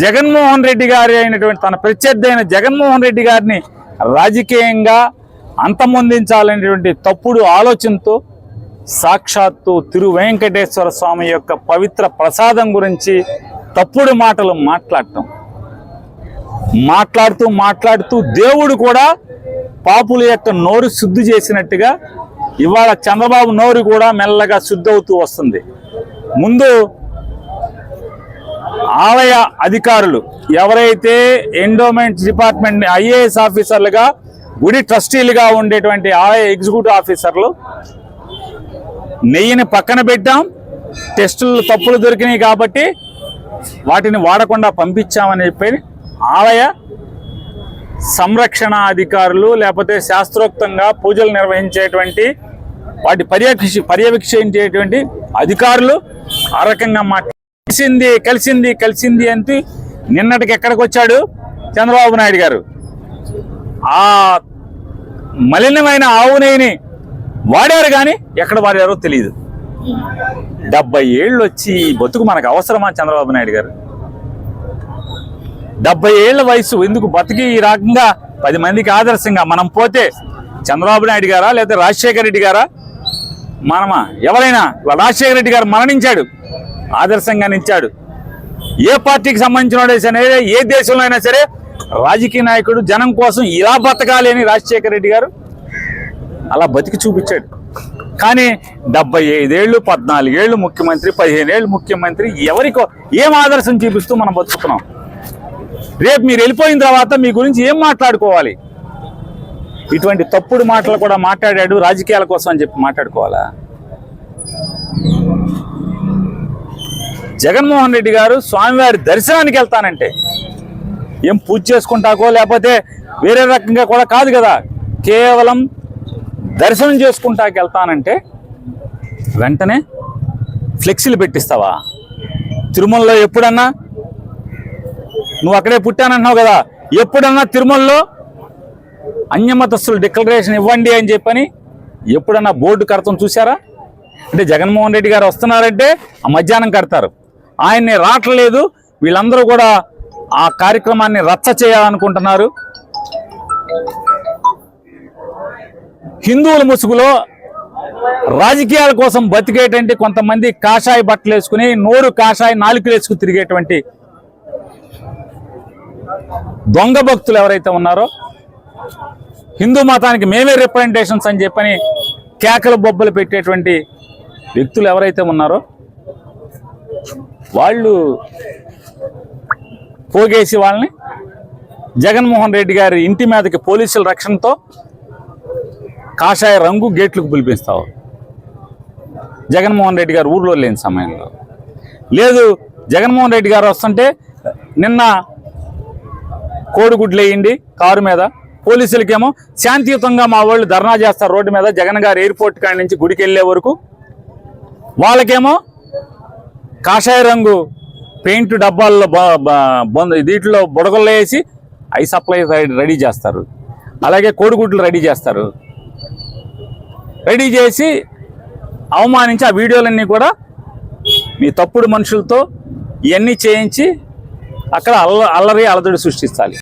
జగన్మోహన్ రెడ్డి గారి అయినటువంటి తన ప్రత్యర్థి అయిన జగన్మోహన్ రెడ్డి గారిని రాజకీయంగా అంతమొందించాలనేటువంటి తప్పుడు ఆలోచనతో సాక్షాత్తు తిరు వెంకటేశ్వర స్వామి యొక్క పవిత్ర ప్రసాదం గురించి తప్పుడు మాటలు మాట్లాడటం. మాట్లాడుతూ మాట్లాడుతూ దేవుడు కూడా పాపుల యొక్క నోరు శుద్ధి చేసినట్టుగా ఇవాళ చంద్రబాబు నోరు కూడా మెల్లగా శుద్ధి అవుతూ వస్తుంది. ముందు ఆలయ అధికారులు ఎవరైతే ఎండోమెంట్ డిపార్ట్మెంట్ ఐఏఎస్ ఆఫీసర్లుగా గుడి ట్రస్టీలుగా ఉండేటువంటి ఆలయ ఎగ్జిక్యూటివ్ ఆఫీసర్లు నెయ్యిని పక్కన పెట్టాం. టెస్టులు తప్పులు దొరికినాయి కాబట్టి వాటిని వాడకుండా పంపించామని చెప్పి ఆలయ సంరక్షణ అధికారులు లేకపోతే శాస్త్రోక్తంగా పూజలు నిర్వహించేటువంటి వాటి పర్యవేక్ష పర్యవేక్షించేటువంటి అధికారులు ఆ రకంగా కలిసింది కలిసింది కలిసింది అంటే నిన్నటికి ఎక్కడికి వచ్చాడు? చంద్రబాబు నాయుడు గారు. ఆ మలినమైన ఆవు నెయ్యిని వాడారు కానీ ఎక్కడ వాడారో తెలియదు డెబ్బై ఏళ్ళు వచ్చి ఈ బతుకు మనకు అవసరమా చంద్రబాబు నాయుడు గారు? డెబ్బై ఏళ్ళ వయసు ఎందుకు బతికి ఈ రకంగా పది మందికి ఆదర్శంగా మనం పోతే చంద్రబాబు నాయుడు గారా లేకపోతే రాజశేఖర రెడ్డి గారా? మనమా? ఎవరైనా? రాజశేఖర రెడ్డి గారు మరణించాడు. ఆదర్శంగా నిలిచాడు. ఏ పార్టీకి సంబంధించిన సరే ఏ దేశంలో అయినా సరే రాజకీయ నాయకుడు జనం కోసం ఇలా బతకాలి అని రాజశేఖర రెడ్డి గారు అలా బతికి చూపించాడు. కానీ డెబ్బై ఐదేళ్ళు పద్నాలుగేళ్ళు ముఖ్యమంత్రి పదిహేనేళ్ళు ముఖ్యమంత్రి ఎవరికో ఏం ఆదర్శం చూపిస్తూ మనం బతుకుతున్నాం? రేపు మీరు వెళ్ళిపోయిన తర్వాత మీ గురించి ఏం మాట్లాడుకోవాలి? ఇటువంటి తప్పుడు మాటలు కూడా మాట్లాడాడు రాజకీయాల కోసం అని చెప్పి మాట్లాడుకోవాలా? జగన్మోహన్ రెడ్డి గారు స్వామివారి దర్శనానికి వెళ్తానంటే ఏం పూజ చేసుకుంటాకో లేకపోతే వేరే రకంగా కూడా కాదు కదా. కేవలం దర్శనం చేసుకుంటాకి వెళ్తానంటే వెంటనే ఫ్లెక్సీలు పెట్టిస్తావా? తిరుమలలో ఎప్పుడన్నా? నువ్వు అక్కడే పుట్టానంటున్నావు కదా. ఎప్పుడన్నా తిరుమలలో? అన్యమతస్తులు డిక్లరేషన్ ఇవ్వండి అని చెప్పని ఎప్పుడన్నా బోర్డు కడతాం చూసారా అంటే జగన్మోహన్ రెడ్డి గారు వస్తున్నారంటే ఆ మధ్యాహ్నం కడతారు. ఆయన్ని రావట్లేదు. వీళ్ళందరూ కూడా ఆ కార్యక్రమాన్ని రచ్చ చేయాలనుకుంటున్నారు. హిందువుల ముసుగులో రాజకీయాల కోసం బతికేటువంటి కొంతమంది కాషాయ బట్టలు వేసుకుని నోరు కాషాయ నాలుకలు వేసుకుని తిరిగేటువంటి దొంగ భక్తులు ఎవరైతే ఉన్నారో హిందూ మతానికి మేమే రిప్రజెంటేషన్స్ అని చెప్పని కేకలు బొబ్బలు పెట్టేటువంటి వ్యక్తులు ఎవరైతే ఉన్నారో వాళ్ళు పోగేసి వాళ్ళని జగన్మోహన్ రెడ్డి గారి ఇంటి మీదకి పోలీసుల రక్షణతో కాషాయ రంగు గేట్లకు పిలిపిస్తావు. జగన్మోహన్ రెడ్డి గారు ఊర్లో లేని సమయంలో. లేదు జగన్మోహన్ రెడ్డి గారు వస్తుంటే నిన్న కోడిగుడ్లు వేయండి కారు మీద. పోలీసులకేమో శాంతియుతంగా మా వాళ్ళు ధర్నా చేస్తారు రోడ్డు మీద. జగన్ గారు ఎయిర్పోర్ట్ కాడి నుంచి గుడికి వెళ్ళే వరకు. వాళ్ళకేమో కాషాయ రంగు పెయింట్ డబ్బాల్లో బొంద దీంట్లో బుడగల్లో వేసి ఐ సప్లై రెడీ చేస్తారు. అలాగే కోడిగుడ్లు రెడీ చేస్తారు. రెడీ చేసి అవమానించి ఆ వీడియోలన్నీ కూడా మీ తప్పుడు మనుషులతో ఇవన్నీ చేయించి అక్కడ అల్ల అల్లరి అలదడి సృష్టించాలి